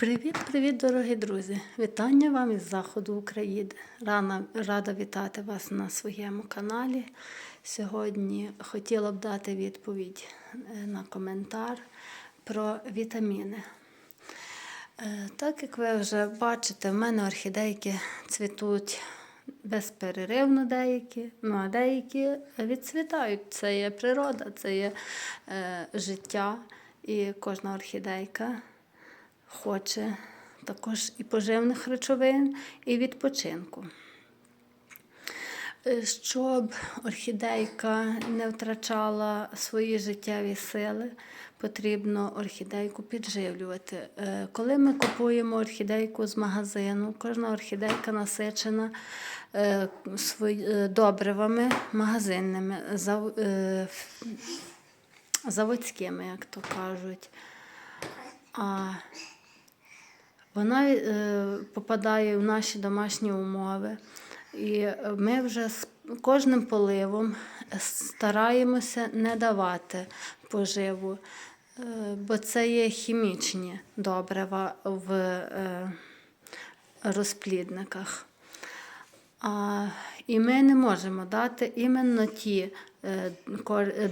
Привіт-привіт, дорогі друзі! Вітання вам із заходу України. Рана, рада вітати вас на своєму каналі. Сьогодні хотіла б дати відповідь е, на коментар про вітаміни. Е, Так як ви вже бачите, в мене орхідейки цвітуть безперервно деякі, ну а деякі відцвітають. Це є природа, це є е, життя, і кожна орхідейка хоче також і поживних речовин, і відпочинку. Е, Щоб орхідейка не втрачала свої життєві сили, потрібно орхідейку підживлювати. Е, Коли ми купуємо орхідейку з магазину, кожна орхідейка насичена е, добривами магазинними, заводськими, як то кажуть. Вона е, попадає в наші домашні умови. І ми вже з кожним поливом стараємося не давати поживу, е, бо це є хімічні добрива в е, розплідниках. І ми не можемо дати іменно ті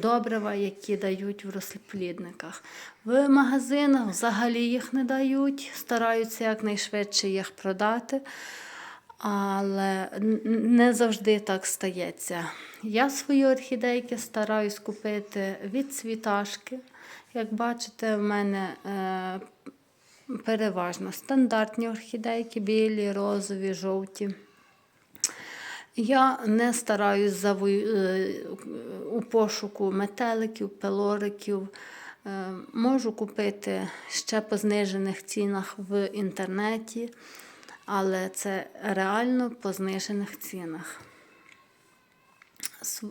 добрива, які дають в розплідниках. В магазинах взагалі їх не дають, стараються якнайшвидше їх продати, але не завжди так стається. Я свої орхідейки стараюсь купити від цвіташки. Як бачите, в мене е, переважно стандартні орхідейки, білі, розові, жовті. Я не стараюсь завой- е, у пошуку метеликів, пелориків. Е, Можу купити ще по знижених цінах в інтернеті, але це реально по знижених цінах.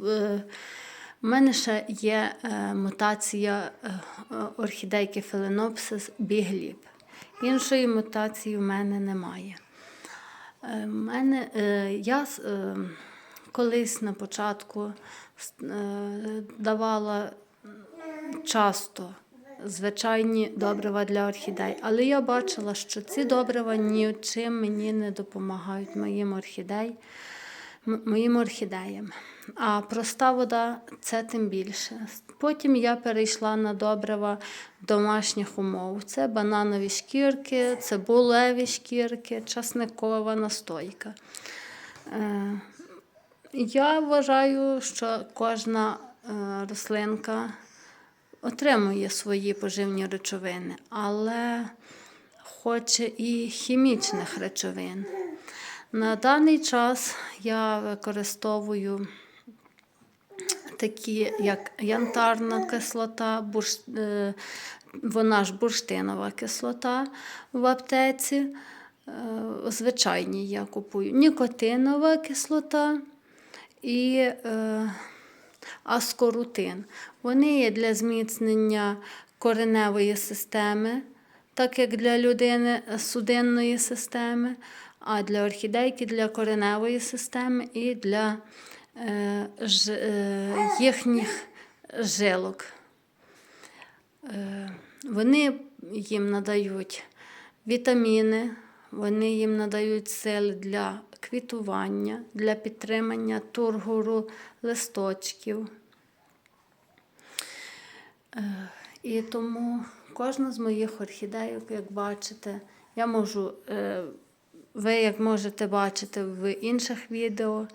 Е, У мене ще є е, мутація е, е, орхідейки Phalaenopsis бігліп. Іншої мутації в мене немає. Е, мене, е, я е, колись на початку давала часто звичайні добрива для орхідей, але я бачила, що ці добрива нічим мені не допомагають моїм орхідей, моїм орхідеям. А проста вода це тим більше. Потім я перейшла на добрива домашніх умов. Це бананові шкірки, цибулеві шкірки, часникова настойка. Е, Я вважаю, що кожна е, рослинка отримує свої поживні речовини, але хоче і хімічних речовин. На даний час я використовую такі, як янтарна кислота, бурш, е, вона ж бурштинова кислота в аптеці. Е, Звичайні я купую нікотинова кислота і е, аскорутин. Вони є для зміцнення кореневої системи, так як для людини судинної системи, а для орхідейки для кореневої системи і для їхніх жилок. Е, Вони їм надають вітаміни, вони їм надають сили для квітування, для підтримання тургору листочків. Е, І тому кожна з моїх орхідейок, як бачите, я можу, е, ви як можете бачити в інших відео,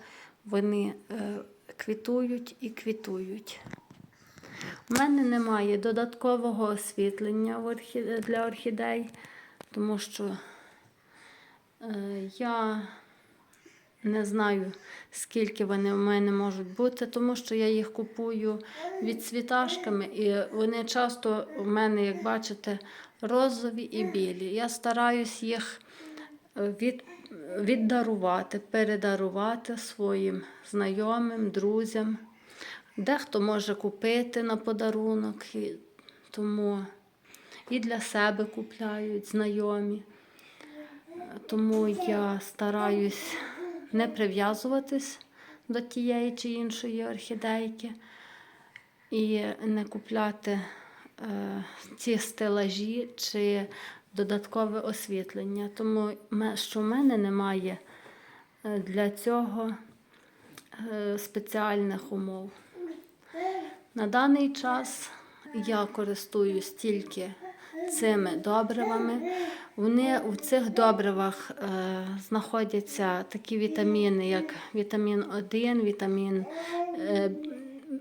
вони е, квітують і квітують. У мене немає додаткового освітлення в для орхідей, тому що е, я не знаю, скільки вони в мене можуть бути, тому що я їх купую від цвіташками, і вони часто у мене, як бачите, розові і білі. Я стараюсь їх е, від, віддарувати, передарувати своїм знайомим, друзям. Дехто може купити на подарунок, і тому і для себе купляють знайомі. Тому я стараюсь не прив'язуватись до тієї чи іншої орхідейки і не купляти е, ті стелажі чи додаткове освітлення. Тому що в мене немає е, для цього е, спеціальних умов. На даний час я користуюсь тільки цими добривами. Вони у цих добривах е, знаходяться такі вітаміни, як вітамін 1, вітамін е,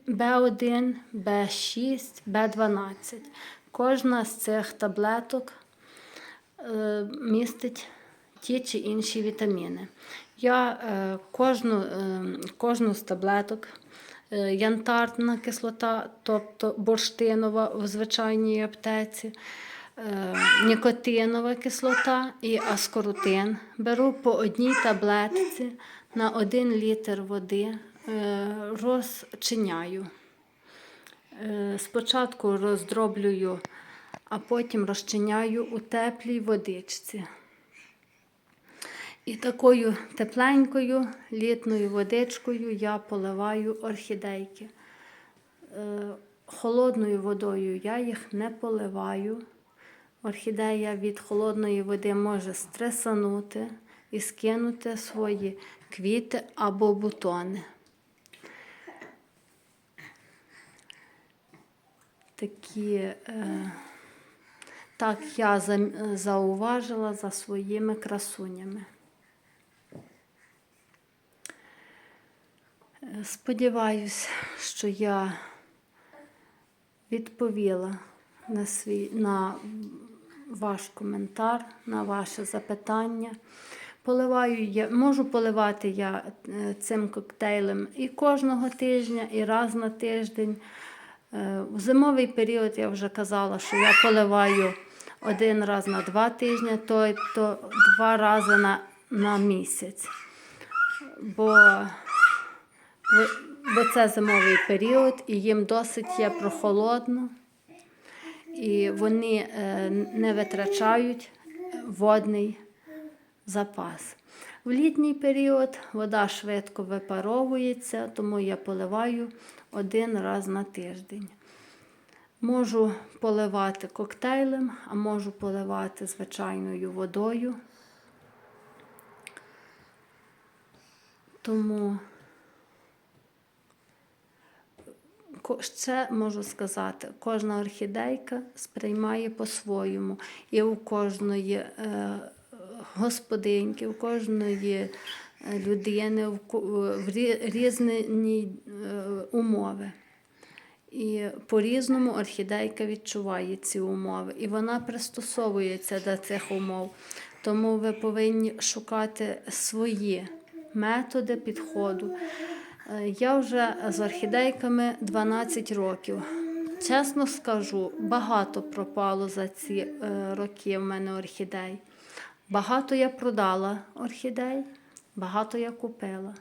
В1, В6, В12. Кожна з цих таблеток містить ті чи інші вітаміни. Я е, кожну, е, кожну з таблеток, е, янтарна кислота, тобто бурштинова в звичайній аптеці, е, нікотинова кислота і аскорутин. Беру по одній таблетці на 1 літр води, е, розчиняю. Е, Спочатку роздроблюю, а потім розчиняю у теплій водичці. І такою тепленькою літною водичкою я поливаю орхідейки. Е, Холодною водою я їх не поливаю. Орхідея від холодної води може стресанути і скинути свої квіти або бутони. Такі, е, так я зауважила за своїми красунями. Сподіваюсь, що я відповіла на, свій, на ваш коментар, на ваше запитання. Поливаю я, можу поливати я е, цим коктейлем і кожного тижня, і раз на тиждень. Е, В зимовий період я вже казала, що я поливаю один раз на два тижні, тобто два рази на, на місяць. Бо бо це зимовий період, і їм досить є прохолодно, і вони е, не витрачають водний запас. В літній період вода швидко випаровується, тому я поливаю один раз на тиждень. Можу поливати коктейлем, а можу поливати звичайною водою. Тому Ще можу сказати, кожна орхідейка сприймає по-своєму. І у кожної е, господинки, у кожної е, людини в, в різні е, умови. І по-різному орхідейка відчуває ці умови, і вона пристосовується до цих умов. Тому ви повинні шукати свої методи підходу. Е, Я вже з орхідейками 12 років. Чесно скажу, багато пропало за ці роки в мене орхідей. Багато я продала орхідей, багато я купила.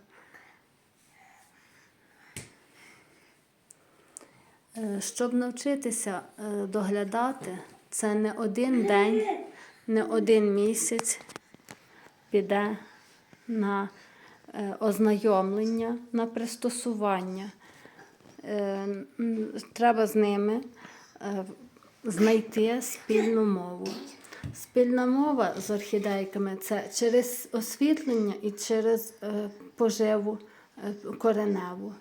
Е, Щоб навчитися е, доглядати, це не один день, не один місяць піде на е, ознайомлення, на пристосування. Треба з ними знайти спільну мову. Спільна мова з орхідейками це через освітлення і через е, поживу е, кореневу.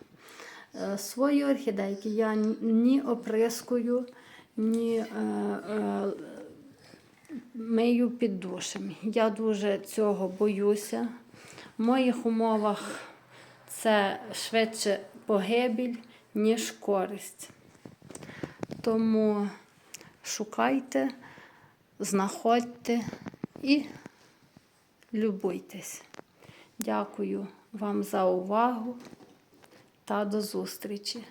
Е, Свої орхідейки я ні оприскую, ні мию під душем. Я дуже цього боюся. В моїх умовах це швидше погибель, ніж користь. Тому шукайте, знаходьте і любуйтесь. Дякую вам за увагу та до зустрічі!